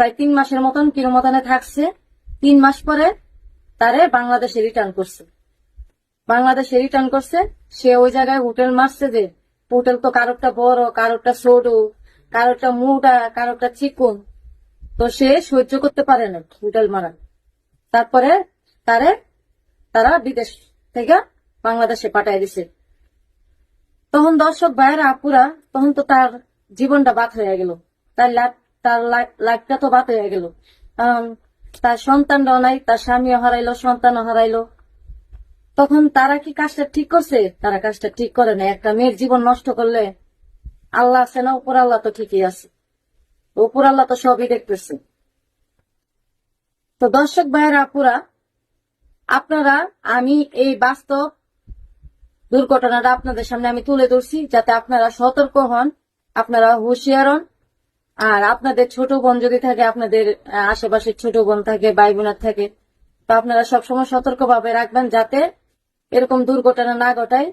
প্রায় তিন মাসের মতন কিরমতানে থাকছে, তিন মাস পরে তারে বাংলাদেশে রিটার্ন করছে। বাংলাদেশে রিটার্ন করছে, সে ওই জায়গায় হোটেল মারছে যে হোটেল তো কারোরটা বড়, কারোরটা ছোট, কারোরটা মোটা, কারোরটা চিকুন। তো সে সহ্য করতে পারে না হোটেল মারা তারপরে তারে তারা বিদেশ থেকে বাংলাদেশে পাঠাই দিছে। তখন দর্শক ভাইয়েরা আপুরা, তখন তো তার জীবনটা বাদ হয়ে গেল। তার লাইফ তার লাইফটা তো বাদ হয়ে গেল। তার সন্তানরাও নাই, তার স্বামীও হারাইলো, সন্তানও হারাইলো। তখন তারা কি কাজটা ঠিক করছে? তারা কাজটা ঠিক করে না একটা মেয়ের জীবন নষ্ট করলে আল্লাহ আছে না? উপর আল্লাহ তো ঠিকই আছে। উপর আল্লাহ তো সবই দেখতেছে। তো দর্শক ভাইয়েরা, আপুরা, আপনারা, আমি এই বাস্তব দুর্ঘটনাটা আপনাদের সামনে আমি তুলে ধরছি যাতে আপনারা সতর্ক হন, আপনারা হুঁশিয়ার হন। আর আপনাদের ছোট বোন যদি থাকে, আপনাদের আশেপাশে ছোট বোন থাকে ভাই বোনার থাকে, তো আপনারা সবসময় সতর্কভাবে রাখবেন যাতে এরকম দুর্ঘটনা না ঘটায়।